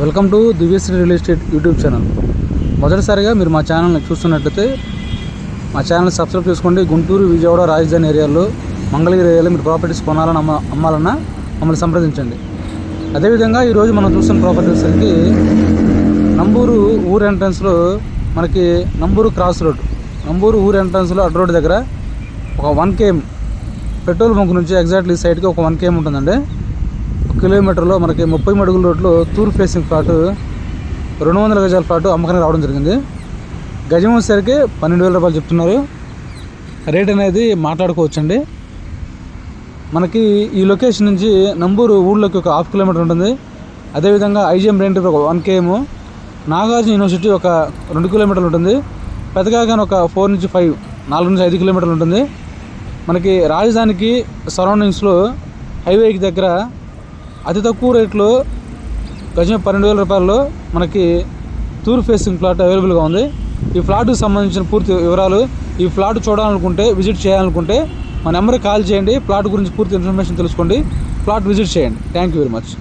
Welcome to Divyashri real estate YouTube channel. మొదటిసారిగా మీరు మా ఛానల్ని చూస్తున్నట్లయితే మా ఛానల్ సబ్స్క్రైబ్ చేసుకోండి. గుంటూరు విజయవాడ రాజధాని ఏరియాలో మంగళగిరి ఏరియాలో మీరు ప్రాపర్టీస్ కొనాలని అమ్మ అమ్మాలన్నా మమ్మల్ని సంప్రదించండి. అదేవిధంగా ఈరోజు మనం చూస్తున్న ప్రాపర్టీ సరికి నంబూరు ఊరు ఎంట్రన్స్లో మనకి నంబూరు క్రాస్ రోడ్. నంబూరు ఊరు ఎంట్రన్స్లో అడ్ రోడ్ దగ్గర ఒక వన్ కేఎం పెట్రోల్ బంక్ నుంచి ఎగ్జాక్ట్లీ సైడ్కి ఒక వన్ కేఎం ఉంటుందండి. ఒక కిలోమీటర్లో మనకి ముప్పై మడుగుల రోడ్లో తూర్పు ఫేసింగ్ ప్లాట్ రెండు వందల గజాల ప్లాట్ అమ్మకానికి రావడం జరిగింది. గజం వచ్చేసరికి పన్నెండు వేల రూపాయలు చెప్తున్నారు. రేట్ అనేది మాట్లాడుకోవచ్చండి. మనకి ఈ లొకేషన్ నుంచి నంబూరు ఊళ్ళోకి ఒక హాఫ్ కిలోమీటర్ ఉంటుంది. అదేవిధంగా ఐజిఎం రెంట్ ఒక వన్ కేఎం నాగార్జున యూనివర్సిటీ ఒక రెండు కిలోమీటర్లు ఉంటుంది. పెద్దగాని ఒక ఫోర్ నుంచి ఫైవ్ నాలుగు నుంచి ఐదు కిలోమీటర్లు ఉంటుంది. మనకి రాజధానికి సరౌండింగ్స్లో హైవేకి దగ్గర అతి తక్కువ రేట్లో గజం పన్నెండు వేల రూపాయల్లో మనకి టూర్ ఫేసింగ్ ప్లాట్ అవైలబుల్గా ఉంది. ఈ ఫ్లాట్కి సంబంధించిన పూర్తి వివరాలు ఈ ఫ్లాట్ చూడాలనుకుంటే విజిట్ చేయాలనుకుంటే మా నెంబర్కి కాల్ చేయండి. ప్లాట్ గురించి పూర్తి ఇన్ఫర్మేషన్ తెలుసుకోండి. ప్లాట్ విజిట్ చేయండి. Thank you very much